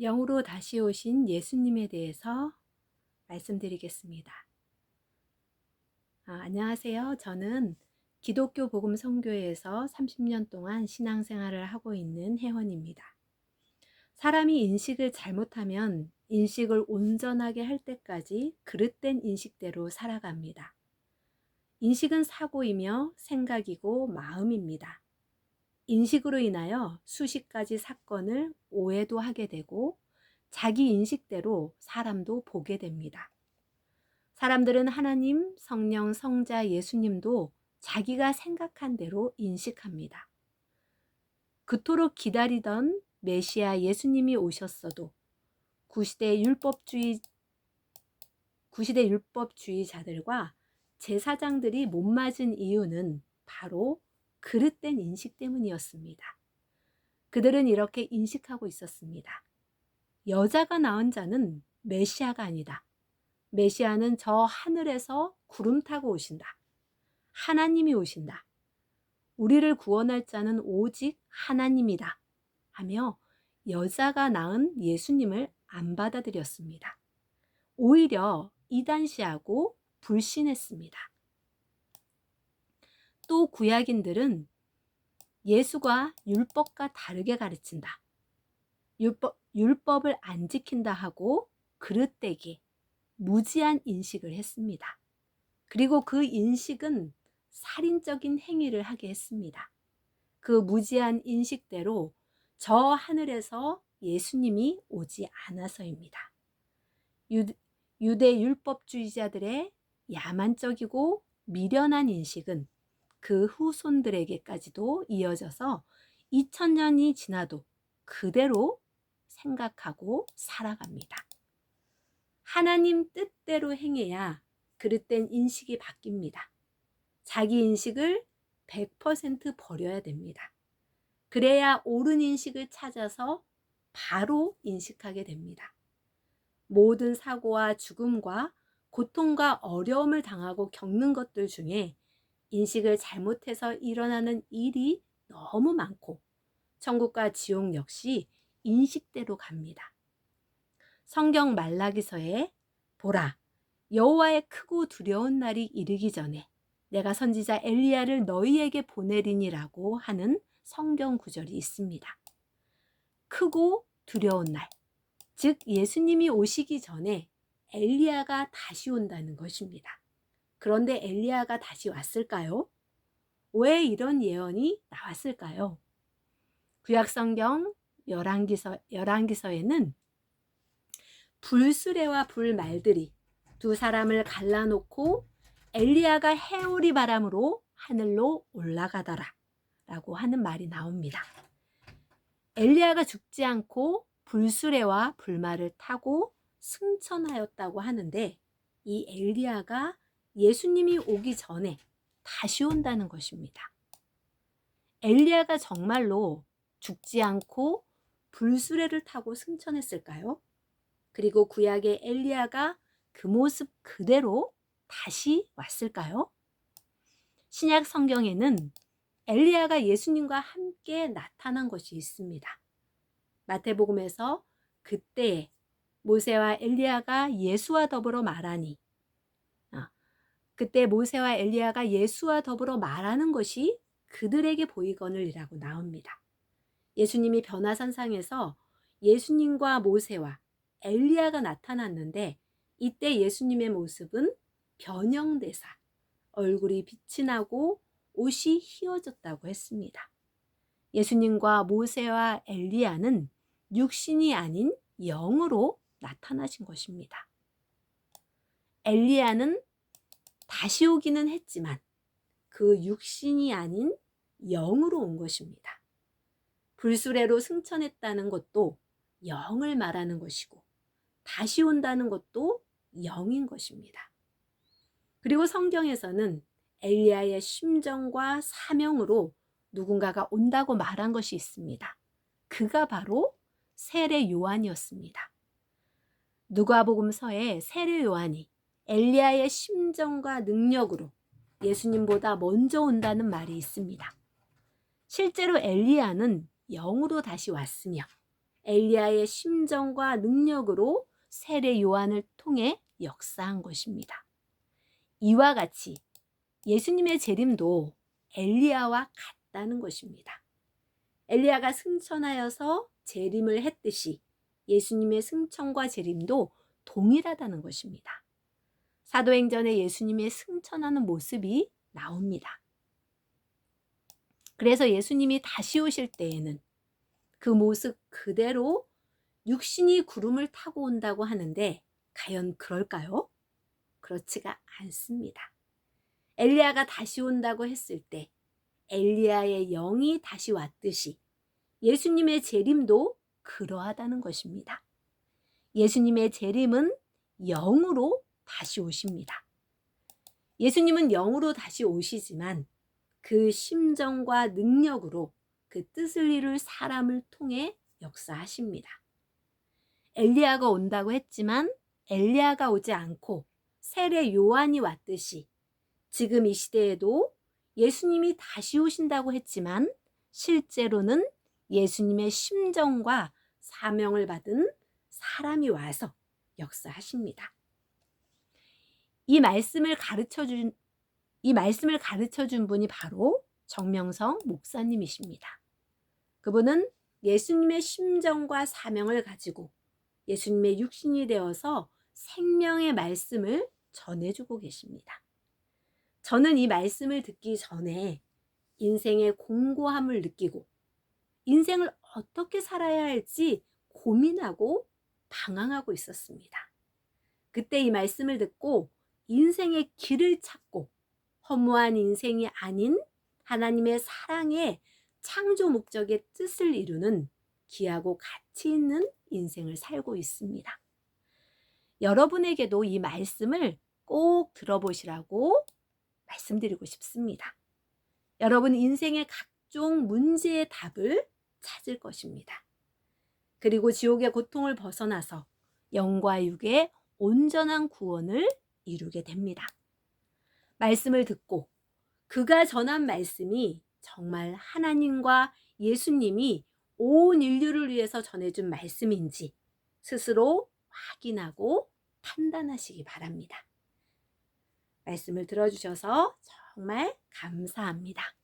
영으로 다시 오신 예수님에 대해서 말씀드리겠습니다. 아, 안녕하세요. 저는 기독교 복음 성교회에서 30년 동안 신앙생활을 하고 있는 회원입니다. 사람이 인식을 잘못하면 인식을 온전하게 할 때까지 그릇된 인식대로 살아갑니다. 인식은 사고이며 생각이고 마음입니다. 인식으로 인하여 수십 가지 사건을 오해도 하게 되고 자기 인식대로 사람도 보게 됩니다. 사람들은 하나님, 성령, 성자, 예수님도 자기가 생각한 대로 인식합니다. 그토록 기다리던 메시아 예수님이 오셨어도 구시대 율법주의 구시대 율법주의자들과 제사장들이 못 맞은 이유는 바로 그릇된 인식 때문이었습니다. 그들은 이렇게 인식하고 있었습니다. 여자가 낳은 자는 메시아가 아니다. 메시아는 저 하늘에서 구름 타고 오신다. 하나님이 오신다. 우리를 구원할 자는 오직 하나님이다. 하며 여자가 낳은 예수님을 안 받아들였습니다. 오히려 이단시하고 불신했습니다. 또 구약인들은 예수가 율법과 다르게 가르친다. 율법, 율법을 안 지킨다 하고 그릇되게 무지한 인식을 했습니다. 그리고 그 인식은 살인적인 행위를 하게 했습니다. 그 무지한 인식대로 저 하늘에서 예수님이 오지 않아서입니다. 유대 율법주의자들의 야만적이고 미련한 인식은 그 후손들에게까지도 이어져서 2000년이 지나도 그대로 생각하고 살아갑니다. 하나님 뜻대로 행해야 그릇된 인식이 바뀝니다. 자기 인식을 100% 버려야 됩니다. 그래야 옳은 인식을 찾아서 바로 인식하게 됩니다. 모든 사고와 죽음과 고통과 어려움을 당하고 겪는 것들 중에 인식을 잘못해서 일어나는 일이 너무 많고 천국과 지옥 역시 인식대로 갑니다. 성경 말라기서에 보라 여호와의 크고 두려운 날이 이르기 전에 내가 선지자 엘리야를 너희에게 보내리니라고 하는 성경 구절이 있습니다. 크고 두려운 날, 즉 예수님이 오시기 전에 엘리야가 다시 온다는 것입니다. 그런데 엘리야가 다시 왔을까요? 왜 이런 예언이 나왔을까요? 구약성경 열왕기서 열왕기서에는 불수레와 불말들이 두 사람을 갈라놓고 엘리야가 해오리 바람으로 하늘로 올라가더라 라고 하는 말이 나옵니다. 엘리야가 죽지 않고 불수레와 불말을 타고 승천하였다고 하는데 이 엘리야가 예수님이 오기 전에 다시 온다는 것입니다. 엘리야가 정말로 죽지 않고 불수레를 타고 승천했을까요? 그리고 구약의 엘리야가 그 모습 그대로 다시 왔을까요? 신약 성경에는 엘리야가 예수님과 함께 나타난 것이 있습니다. 마태복음에서 그때 모세와 엘리야가 예수와 더불어 말하니 그때 모세와 엘리야가 예수와 더불어 말하는 것이 그들에게 보이거늘이라고 나옵니다. 예수님이 변화산상에서 예수님과 모세와 엘리야가 나타났는데 이때 예수님의 모습은 변형대사, 얼굴이 빛이 나고 옷이 휘어졌다고 했습니다. 예수님과 모세와 엘리야는 육신이 아닌 영으로 나타나신 것입니다. 엘리야는 다시 오기는 했지만 그 육신이 아닌 영으로 온 것입니다. 불수레로 승천했다는 것도 영을 말하는 것이고 다시 온다는 것도 영인 것입니다. 그리고 성경에서는 엘리야의 심정과 사명으로 누군가가 온다고 말한 것이 있습니다. 그가 바로 세례 요한이었습니다. 누가복음서에 세례 요한이 엘리야의 심정과 능력으로 예수님보다 먼저 온다는 말이 있습니다. 실제로 엘리야는 영으로 다시 왔으며 엘리야의 심정과 능력으로 세례 요한을 통해 역사한 것입니다. 이와 같이 예수님의 재림도 엘리야와 같다는 것입니다. 엘리야가 승천하여서 재림을 했듯이 예수님의 승천과 재림도 동일하다는 것입니다. 사도행전에 예수님의 승천하는 모습이 나옵니다. 그래서 예수님이 다시 오실 때에는 그 모습 그대로 육신이 구름을 타고 온다고 하는데 과연 그럴까요? 그렇지가 않습니다. 엘리야가 다시 온다고 했을 때 엘리야의 영이 다시 왔듯이 예수님의 재림도 그러하다는 것입니다. 예수님의 재림은 영으로 다시 오십니다. 예수님은 영으로 다시 오시지만 그 심정과 능력으로 그 뜻을 이룰 사람을 통해 역사하십니다. 엘리야가 온다고 했지만 엘리야가 오지 않고 세례 요한이 왔듯이 지금 이 시대에도 예수님이 다시 오신다고 했지만 실제로는 예수님의 심정과 사명을 받은 사람이 와서 역사하십니다. 이 말씀을 가르쳐 준, 이 말씀을 가르쳐 준 분이 바로 정명성 목사님이십니다. 그분은 예수님의 심정과 사명을 가지고 예수님의 육신이 되어서 생명의 말씀을 전해주고 계십니다. 저는 이 말씀을 듣기 전에 인생의 공고함을 느끼고 인생을 어떻게 살아야 할지 고민하고 방황하고 있었습니다. 그때 이 말씀을 듣고 인생의 길을 찾고 허무한 인생이 아닌 하나님의 사랑의 창조 목적의 뜻을 이루는 귀하고 가치 있는 인생을 살고 있습니다. 여러분에게도 이 말씀을 꼭 들어보시라고 말씀드리고 싶습니다. 여러분 인생의 각종 문제의 답을 찾을 것입니다. 그리고 지옥의 고통을 벗어나서 영과 육의 온전한 구원을 이루게 됩니다. 말씀을 듣고 그가 전한 말씀이 정말 하나님과 예수님이 온 인류를 위해서 전해준 말씀인지 스스로 확인하고 판단하시기 바랍니다. 말씀을 들어주셔서 정말 감사합니다.